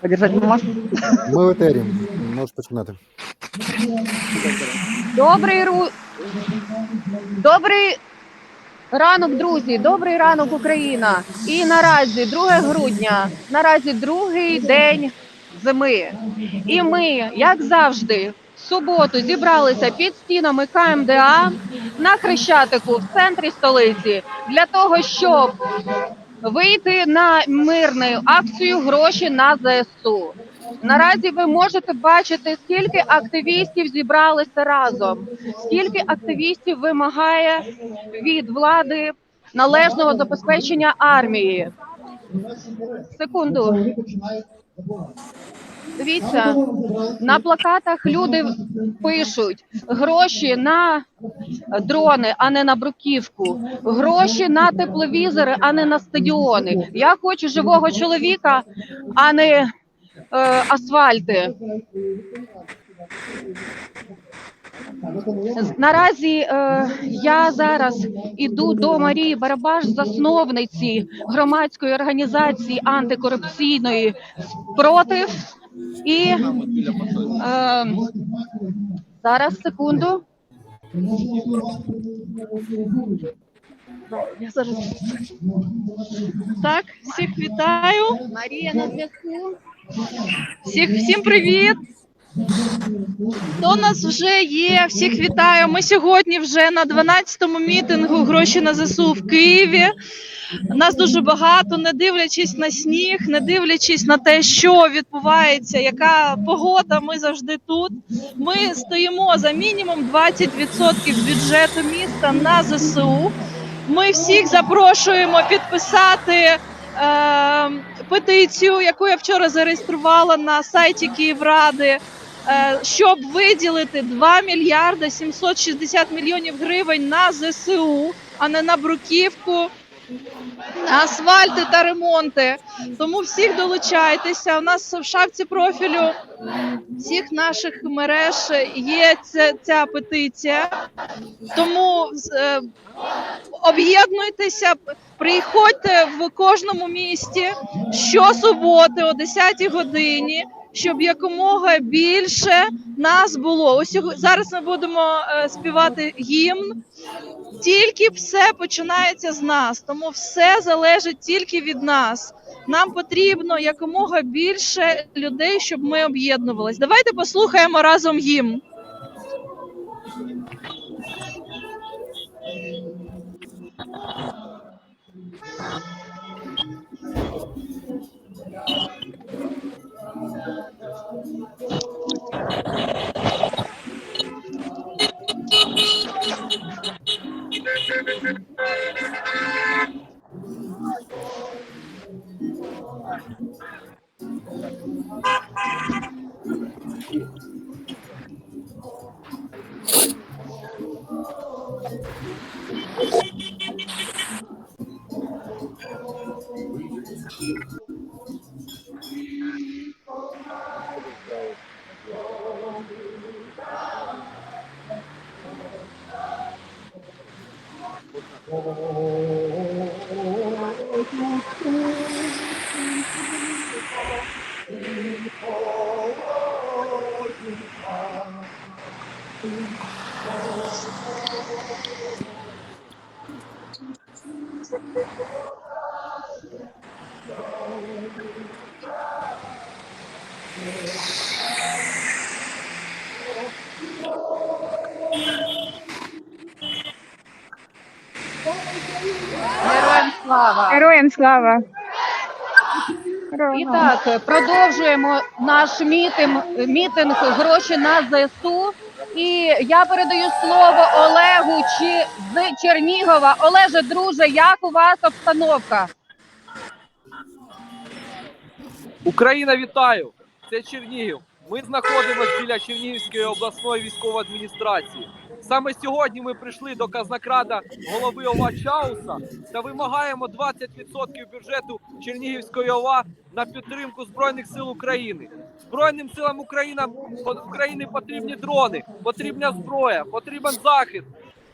Подержать бумажку. Ми в етері. Можеш починати. Добрий ру... Добрий ранок, друзі. Добрий ранок, Україна. І наразі 2 грудня. Наразі другий день зими. І ми, як завжди, в суботу зібралися під стінами КМДА на Хрещатику в центрі столиці для того, щоб вийти на мирну акцію гроші на ЗСУ. Наразі ви можете бачити, скільки активістів зібралися разом, скільки активістів вимагає від влади належного забезпечення армії. Секунду. Дивіться, на плакатах люди пишуть гроші на дрони, а не на бруківку, гроші на тепловізори, а не на стадіони. Я хочу живого чоловіка, а не е, асфальти. Наразі е, я зараз іду до Марії Барабаш, засновниці громадської організації антикорупційної спротив. І е, зараз секунду. Я зараз Так, всіх вітаю. Марія на зв'язку. Всіх всім привіт. Хто нас вже є? Всіх вітаю. Ми сьогодні вже на 12-му мітингу гроші на ЗСУ в Києві. Нас дуже багато, не дивлячись на сніг, не дивлячись на те, що відбувається, яка погода. Ми завжди тут. Ми стоїмо за мінімум 20% бюджету міста на ЗСУ. Ми всіх запрошуємо підписати е, петицію, яку я вчора зареєструвала на сайті Київради, е, щоб виділити 2 мільярди 760 мільйонів гривень на ЗСУ, а не на бруківку, асфальти та ремонти. Тому всіх долучайтеся. У нас в шапці профілю всіх наших мереж є ця, ця петиція. Тому е, об'єднуйтеся, приходьте в кожному місті щосуботи о 10 годині, щоб якомога більше нас було. Ось зараз ми будемо е, співати гімн. Тільки все починається з нас, тому все залежить тільки від нас. Нам потрібно якомога більше людей, щоб ми об'єднувались. Давайте послухаємо разом гімн. Героям слава! Героям слава! І так, продовжуємо наш мітинг, мітинг гроші на ЗСУ. І я передаю слово Олегу Чи- з Чернігова. Олеже, друже, як у вас обстановка? Україна, вітаю! Це Чернігів. Ми знаходимося біля Чернігівської обласної військової адміністрації. Саме сьогодні ми прийшли до казнакрада голови ОВА Чауса та вимагаємо 20% бюджету Чернігівської ОВА на підтримку Збройних сил України. Збройним силам України, України потрібні дрони, потрібна зброя, потрібен захист,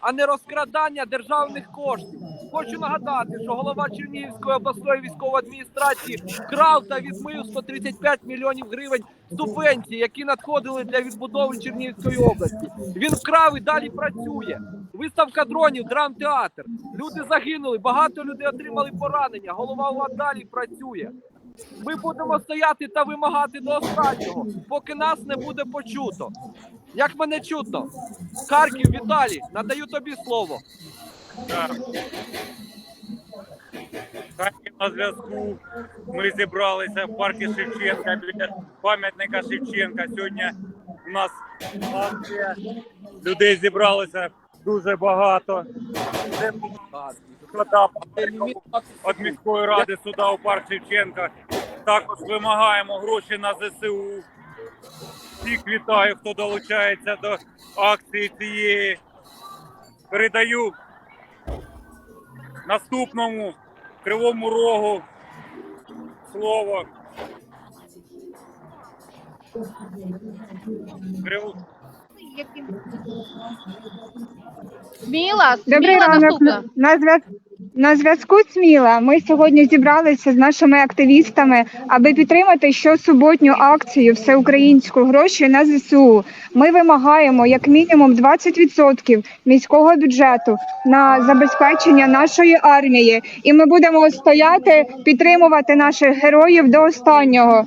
а не розкрадання державних коштів. Хочу нагадати, що голова Чернігівської обласної військової адміністрації вкрав та відмив 135 мільйонів гривень субвенцій, які надходили для відбудови Чернігівської області. Він вкрав і далі працює. Виставка дронів, драмтеатр. Люди загинули, багато людей отримали поранення. Голова УВА далі працює. Ми будемо стояти та вимагати до останнього, поки нас не буде почуто. Як мене чутно? Харків, Віталій, надаю тобі слово. Харків на зв'язку. Ми зібралися в парку Шевченка біля пам'ятника Шевченка. Сьогодні у нас акція. Людей зібралося дуже багато. Від міської ради суда у парк Шевченка. Також вимагаємо гроші на ЗСУ. Всіх вітаю, хто долучається до акції цієї. Передаю наступному Кривому Рогу слово. Крив... Сміла, Добрий сміла ранок. наступна. На зв'яз- на зв'язку Сміла. Ми сьогодні зібралися з нашими активістами, аби підтримати щосуботню акцію всеукраїнську гроші на ЗСУ. Ми вимагаємо як мінімум 20% міського бюджету на забезпечення нашої армії, і ми будемо стояти, підтримувати наших героїв до останнього.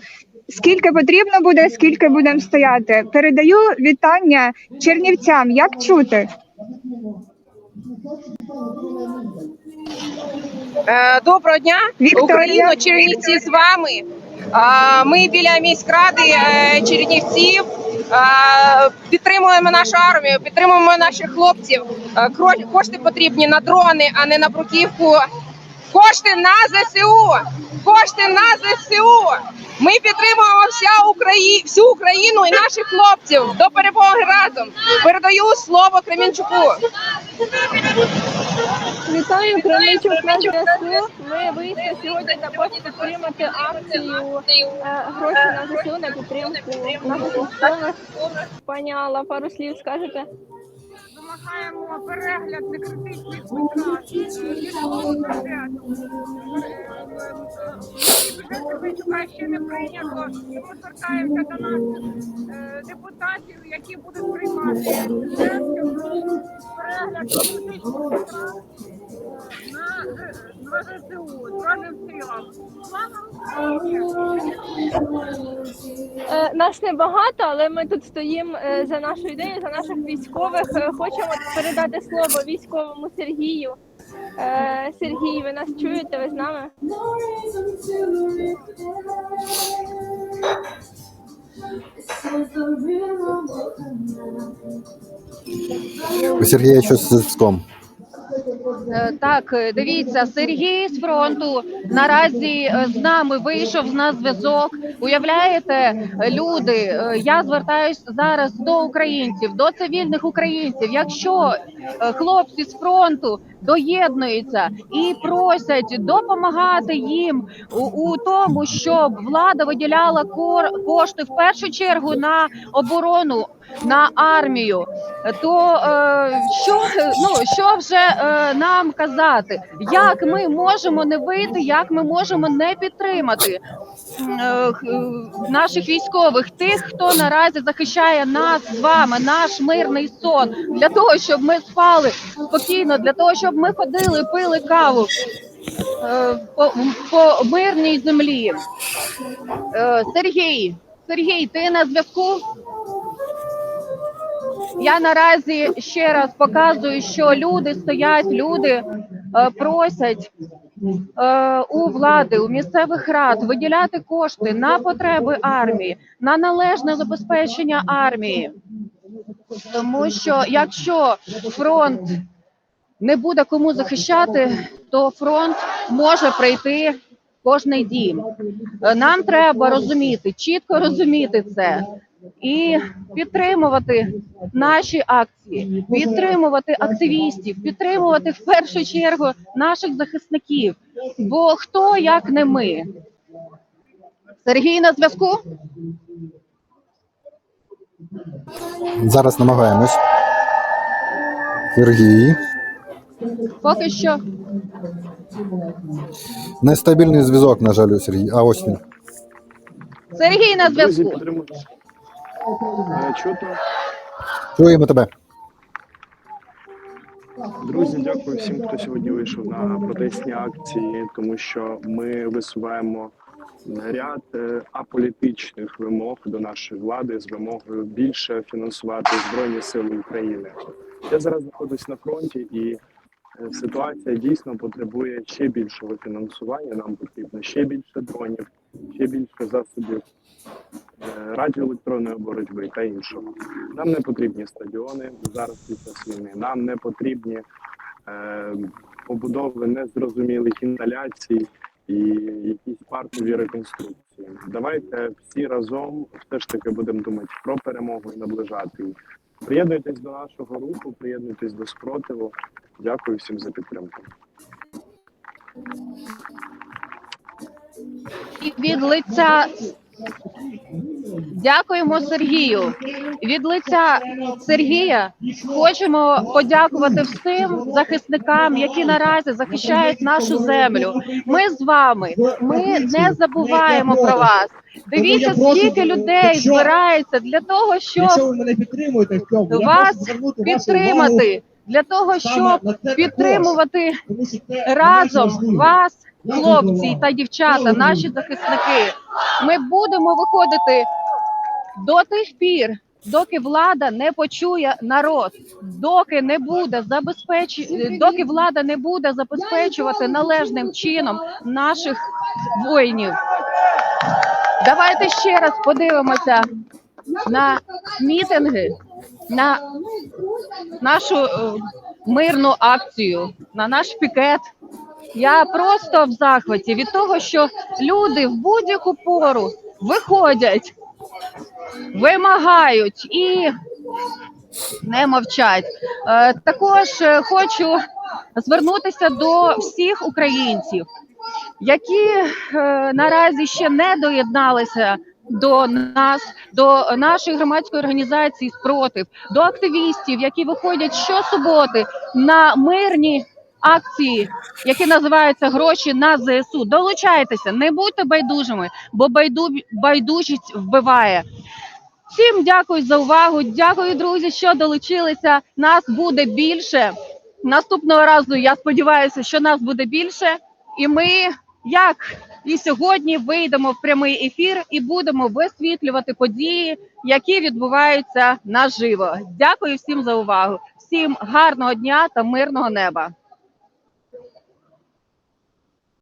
Скільки потрібно буде, скільки будемо стояти. Передаю вітання чернівцям. Як чути? Е, Доброго дня, Вікторія. Україно, Чернівці з вами. Ми біля міськради е, Чернівців підтримуємо нашу армію, підтримуємо наших хлопців. Е, Кошти потрібні на дрони, а не на бруківку. Кошти на ЗСУ! Кошти на ЗСУ! Ми підтримуємо вся Украї... всю Україну і наших хлопців до перемоги разом. Передаю слово Кремінчуку. Вітаю Кременчук на зв'язку. Ми вийшли сьогодні також підтримати акцію е, гроші на ЗСУ на підтримку наших. Пані Алла, пару слів скажете? Вимагаємо перегляд некритичних витрат. Ще не прийнято, тому звертаємося до нас е, депутатів, які будуть приймати перегляд критичних витрат на, Е, Нас небагато, але ми тут стоїмо е, за нашу ідею, за наших військових. Е, Хочемо передати слово військовому Сергію. Сергій, ви нас чуєте? Ви з нами? Сергія щось з зв'язком. Е, Так, е, дивіться, Сергій з фронту наразі е, з нами вийшов на зв'язок. Уявляєте, люди, я звертаюся зараз до українців, до цивільних українців. Якщо хлопці з фронту доєднуються і просять допомагати їм у, у тому, щоб влада виділяла кор- кошти в першу чергу на оборону. На армію, то е, що ну що вже е, нам казати? Як ми можемо не вийти, як ми можемо не підтримати е, наших військових, тих, хто наразі захищає нас з вами, наш мирний сон, для того, щоб ми спали спокійно, для того, щоб ми ходили, пили каву по, по мирній землі. Сергій, Сергій, ти на зв'язку? Я наразі ще раз показую, що люди стоять, люди е, просять е, у влади, у місцевих рад виділяти кошти на потреби армії, на належне забезпечення армії. Тому що якщо фронт не буде кому захищати, то фронт може прийти кожний дім. Е, Нам треба розуміти, чітко розуміти це і підтримувати наші акції, підтримувати активістів, підтримувати в першу чергу наших захисників. Бо хто як не ми? Сергій на зв'язку? Зараз намагаємось. Сергій. Поки що Нестабільний зв'язок, на жаль, у Сергій. А ось він. Сергій на Друзі, зв'язку. Е, Чутно. Чуємо тебе. Друзі, дякую всім, хто сьогодні вийшов на протестні акції, тому що ми висуваємо ряд е, аполітичних вимог до нашої влади з вимогою більше фінансувати Збройні Сили України. Я зараз знаходжусь на фронті, і е, ситуація дійсно потребує ще більшого фінансування. Нам потрібно ще більше дронів, ще більше засобів радіоелектронної боротьби та іншого. Нам не потрібні стадіони зараз під час війни. Нам не потрібні е, побудови незрозумілих інсталяцій і якісь паркові реконструкції. Давайте всі разом все ж таки будемо думати про перемогу і наближати її. Приєднуйтесь до нашого руху, приєднуйтесь до спротиву. Дякую всім за підтримку. І від лиця дякуємо Сергію. Від лиця Сергія хочемо подякувати всім захисникам, які наразі захищають нашу землю. Ми з вами. Ми не забуваємо про вас. Дивіться, скільки людей збирається для того, щоб вас підтримати, для того, щоб підтримувати разом вас, хлопці та дівчата, наші захисники. Ми будемо виходити до тих пір, доки влада не почує народ, доки не буде забезпечувати, доки влада не буде забезпечувати належним чином наших воїнів. Давайте ще раз подивимося на мітинги, на нашу е, мирну акцію, на наш пікет. Я просто в захваті від того, що люди в будь-яку пору виходять, вимагають і не мовчать. Е, Також е, хочу звернутися до всіх українців, які е, наразі ще не доєдналися до нас, до нашої громадської організації спротив, до активістів, які виходять щосуботи на мирні акції, які називаються гроші на ЗСУ. Долучайтеся, не будьте байдужими, бо байду, байдужість вбиває. Всім дякую за увагу. Дякую, друзі, що долучилися. Нас буде більше. Наступного разу я сподіваюся, що нас буде більше, і ми, як і сьогодні, вийдемо в прямий ефір і будемо висвітлювати події, які відбуваються наживо. Дякую всім за увагу. Всім гарного дня та мирного неба.